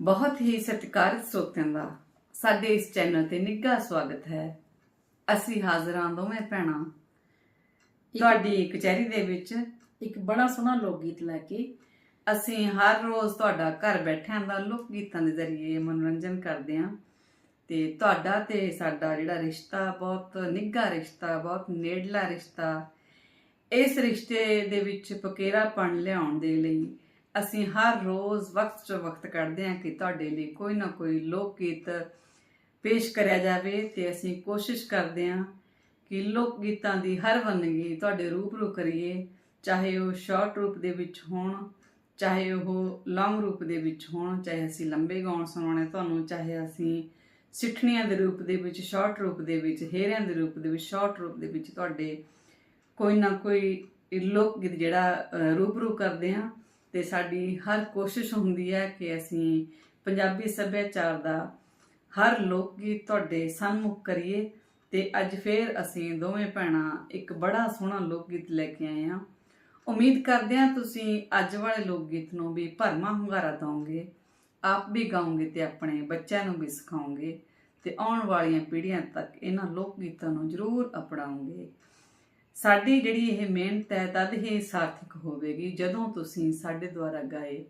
ਬਹੁਤ ਹੀ ਸਤਿਕਾਰਤ ਸਰੋਤਿਆਂ ਦਾ ਸਾਡੇ ਇਸ ਚੈਨਲ ਤੇ ਨਿੱਘਾ ਸਵਾਗਤ ਹੈ। ਅਸੀਂ ਹਾਜ਼ਰ ਹਾਂ ਦੋਵੇਂ ਭੈਣਾਂ। ਤੁਹਾਡੀ ਕਚਹਿਰੀ ਦੇ ਵਿੱਚ ਇੱਕ ਬੜਾ ਸੋਹਣਾ ਲੋਕ ਗੀਤ ਲੈ ਕੇ ਅਸੀਂ ਹਰ ਰੋਜ਼ ਤੁਹਾਡਾ ਘਰ ਬੈਠਿਆਂ ਦਾ ਲੋਕ ਗੀਤਾਂ ਦੇ ਜ਼ਰੀਏ ਮਨੋਰੰਜਨ ਕਰਦੇ ਹਾਂ। ਤੇ ਤੁਹਾਡਾ ਤੇ ਸਾਡਾ ਜਿਹੜਾ ਰਿਸ਼ਤਾ ਬਹੁਤ ਨਿੱਘਾ ਰਿਸ਼ਤਾ ਬਹੁਤ ਨੇੜਲਾ ਰਿਸ਼ਤਾ ਇਸ ਰਿਸ਼ਤੇ ਦੇ ਵਿੱਚ ਪਕੇਰਾਪਣ ਲਿਆਉਣ ਦੇ ਲਈ ਅਸੀਂ ਹਰ ਰੋਜ਼ ਵਕਤ ਤੋਂ ਵਕਤ ਕੱਢਦੇ ਹਾਂ ਕਿ ਤੁਹਾਡੇ ਲਈ ਕੋਈ ਨਾ ਕੋਈ ਲੋਕ ਗੀਤ ਪੇਸ਼ ਕਰਿਆ ਜਾਵੇ ਤੇ ਅਸੀਂ ਕੋਸ਼ਿਸ਼ ਕਰਦੇ ਹਾਂ ਕਿ ਲੋਕ ਗੀਤਾਂ ਦੀ ਹਰ ਵੰਨਗੀ ਤੁਹਾਡੇ ਰੂਬਰੂ ਕਰੀਏ ਚਾਹੇ ਉਹ ਸ਼ਾਰਟ ਰੂਪ ਦੇ ਵਿੱਚ ਹੋਣ ਚਾਹੇ ਉਹ ਲੌਂਗ ਰੂਪ ਦੇ ਵਿੱਚ ਹੋਣ ਚਾਹੇ ਅਸੀਂ ਲੰਬੇ ਗਾਉਣ ਸੁਣਾਉਣੇ ਤੁਹਾਨੂੰ ਚਾਹੇ ਅਸੀਂ ਸਿੱਠਣੀਆਂ ਦੇ ਰੂਪ ਦੇ ਵਿੱਚ ਸ਼ਾਰਟ ਰੂਪ ਦੇ ਵਿੱਚ ਹੇਰਿਆਂ ਦੇ ਰੂਪ ਦੇ ਵਿੱਚ ਸ਼ਾਰਟ ਰੂਪ ਦੇ ਵਿੱਚ ਤੁਹਾਡੇ ਕੋਈ ਨਾ ਕੋਈ ਲੋਕ ਗੀਤ ਜਿਹੜਾ ਅ, ਰੂਬਰੂ ਕਰਦੇ ਹਾਂ। ਤੇ ਸਾਡੀ ਹਰ ਕੋਸ਼ਿਸ਼ ਹੁੰਦੀ ਹੈ ਕਿ ਅਸੀਂ ਪੰਜਾਬੀ ਸੱਭਿਆਚਾਰ ਦਾ ਹਰ ਲੋਕ ਗੀਤ ਤੁਹਾਡੇ ਸਨਮੁਖ ਕਰੀਏ ਤੇ ਅੱਜ ਫੇਰ ਅਸੀਂ ਦੋਵੇਂ ਭੈਣਾਂ ਇੱਕ ਬੜਾ ਸੋਹਣਾ ਲੋਕ ਗੀਤ ਲੈ ਕੇ ਆਏ ਹਾਂ। ਉਮੀਦ ਕਰਦੇ ਹਾਂ ਤੁਸੀਂ ਅੱਜ ਵਾਲੇ ਲੋਕ ਗੀਤ ਨੂੰ ਵੀ ਭਰਮਾ ਹੁੰਗਾਰਾ ਦਿਓਗੇ ਆਪ ਵੀ ਗਾਓਗੇ ਤੇ ਆਪਣੇ ਬੱਚਿਆਂ ਨੂੰ ਵੀ ਸਿਖਾਓਗੇ ਤੇ ਆਉਣ ਵਾਲੀਆਂ ਪੀੜ੍ਹੀਆਂ ਤੱਕ ਇਹਨਾਂ ਲੋਕ ਗੀਤਾਂ ਨੂੰ ਜ਼ਰੂਰ ਅਪਣਾਓਗੇ। ਸਾਡੀ ਜਿਹੜੀ ਇਹ ਮਿਹਨਤ ਹੈ, ਤਦ ਹੀ ਸਾਰਥਕ ਹੋਵੇਗੀ। ਜਦੋਂ ਤੁਸੀਂ ਸਾਡੇ ਦੁਆਰਾ ਗਾਏ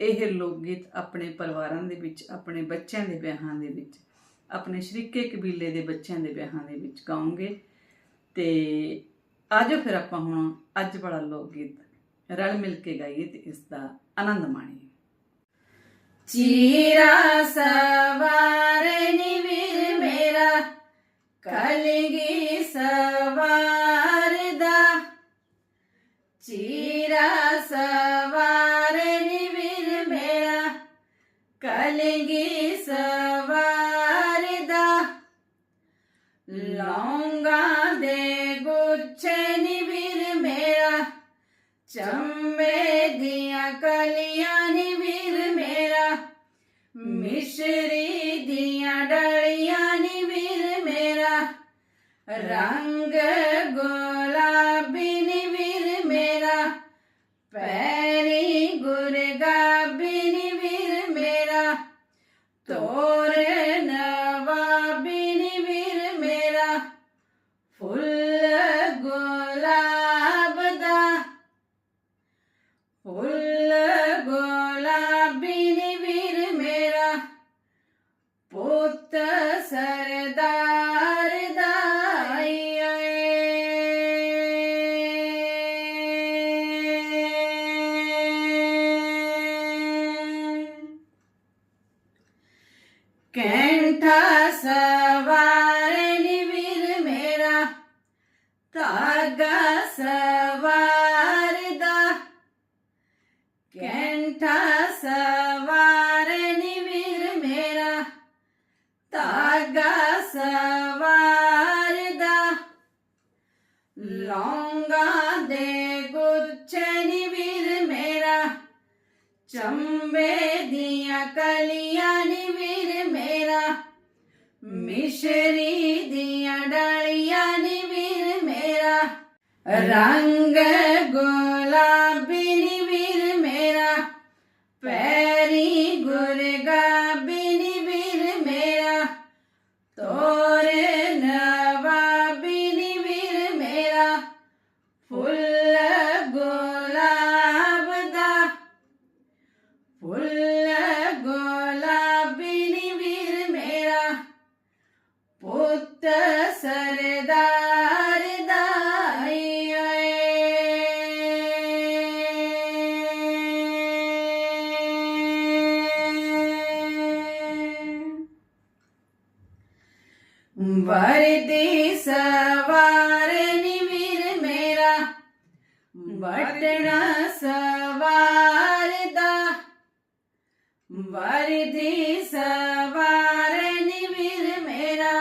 ਇਹ ਲੋਕ ਗੀਤ ਆਪਣੇ ਪਰਿਵਾਰਾਂ ਦੇ ਵਿੱਚ, ਆਪਣੇ ਬੱਚਿਆਂ ਦੇ ਵਿਆਹਾਂ ਦੇ ਵਿੱਚ, ਆਪਣੇ ਸ਼ਰੀਕੇ ਕਬੀਲੇ ਦੇ ਬੱਚਿਆਂ ਦੇ ਵਿਆਹਾਂ ਦੇ ਵਿੱਚ ਗਾਓਗੇ ਤੇ ਆਜੋ ਫਿਰ ਆਪਾਂ ਹੁਣ ਅੱਜ ਵਾਲਾ ਲੋਕ ਗੀਤ ਰਲ ਮਿਲ ਕੇ ਗਾਈਏ ਤੇ ਇਸ ਦਾ ਆਨੰਦ ਮਾਣੀਏ। ਚੀਰਾ ਸਵਾਰ ਨਿਵਿਰ ਮੇਰਾ, ਕਲਗੀ ਸਵਾਰ ਚੀਰਾ ਸਵਾਰ ਨਿਵਿਰ ਮੇਰਾ ਕਲਗੀ ਸਵਾਰ ਦਾ ਲੌਂਗਾ ਦੇ ਗੁੱਛੇ ਨਿਵਿਰ ਮੇਰਾ ਚੰਮੇ ਦੀਆਂ ਕਲੀਆਂ ਨੀ ਵੀਰ ਮੇਰਾ ਮਿਸ਼ਰੀ ਦੀਆਂ ਡਲੀਆਂ ਨੀ ਵੀਰ ਕੈਂਠਾ ਸਵਾਰ ਨੀ ਵੀਰ ਮੇਰਾ। ਧਾਗਾ ਸਵਾਰਦਾ ਕੈਂਠਾ ਸਵਾਰ ਨੀ ਵੀਰ ਮੇਰਾ। ਧਾਗਾ ਸਵਾਰਦਾ ਲੌਂਗਾ ਦੇ ਗੁੱਛੇ ਨੀ ਵੀਰ ਮੇਰਾ। ਚੰਬੇ ਦੀਆਂ ਕਲੀਆਂ ਮਿਸ਼ਰੀ ਦੀਆਂ ਡਾਲੀਆਂ ਨੀ ਵੀਰ ਮੇਰਾ। ਰੰਗ ਗੋ ਵਰਦੀ ਸਵਾਰ ਨੀ ਮੇਰਾ। ਬਟਣਾ ਸਵਾਰ ਦਾ। ਵਰਦੀ ਸਵਾਰ ਨੀ ਵੀਰ ਮੇਰਾ।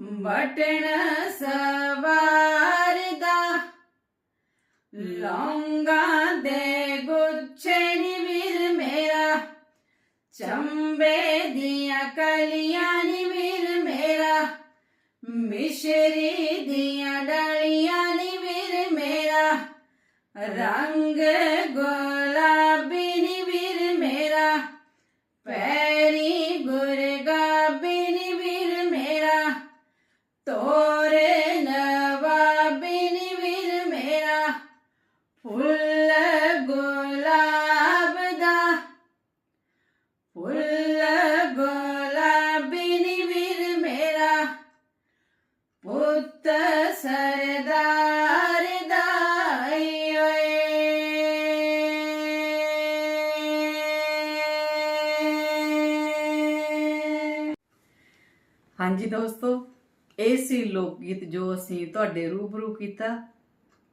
ਬਟਣਾ ਸਵਾਰ ਦਾ। ਲੌਂਗਾ ਦੇ ਗੁੱਛੇ ਨੀ ਵੀਰ ਮੇਰਾ। ਚੰਬੇ ਦੀਆਂ ਕਲੀਆਂ ਨੀ ਵੀਰ ਮਿਸ਼ਰੀ ਦੀਆਂ ਡਾਲੀਆਂ ਨੀ ਵੀਰ ਮੇਰਾ। ਰੰਗ ਗੋਲ ਹਾਂਜੀ ਦੋਸਤੋ, ਇਹ ਸੀ ਲੋਕ ਗੀਤ ਜੋ ਅਸੀਂ ਤੁਹਾਡੇ ਰੂਬਰੂ ਕੀਤਾ।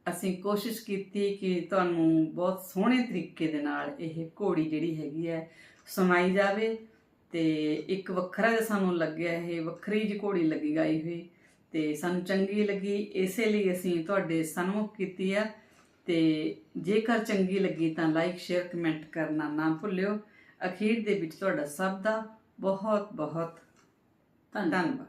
ਅਸੀਂ ਕੋਸ਼ਿਸ਼ ਕੀਤੀ ਕਿ ਤੁਹਾਨੂੰ ਬਹੁਤ ਸੋਹਣੇ ਤਰੀਕੇ ਦੇ ਨਾਲ ਇਹ ਘੋੜੀ ਜਿਹੜੀ ਹੈਗੀ ਹੈ, ਸੁਣਾਈ ਜਾਵੇ ਤੇ ਇੱਕ ਵੱਖਰਾ ਜਿਹਾ ਸਾਨੂੰ ਲੱਗਿਆ, ਇਹ ਵੱਖਰੀ ਜਿਹੀ ਘੋੜੀ ਲੱਗੀ ਗਾਈ ਹੋਈ ਤੇ ਸਾਨੂੰ ਚੰਗੀ ਲੱਗੀ। ਇਸੇ ਲਈ ਅਸੀਂ ਤੁਹਾਡੇ ਸਨਮੁਖ ਕੀਤੀ ਆ ਤੇ ਜੇਕਰ ਚੰਗੀ ਲੱਗੀ ਤਾਂ ਲਾਈਕ, ਸ਼ੇਅਰ, ਕਮੈਂਟ ਕਰਨਾ ਨਾ ਭੁੱਲਿਓ। ਅਖੀਰ ਦੇ ਵਿੱਚ ਤੁਹਾਡਾ ਸਭ ਦਾ ਬਹੁਤ ਬਹੁਤ 淡淡的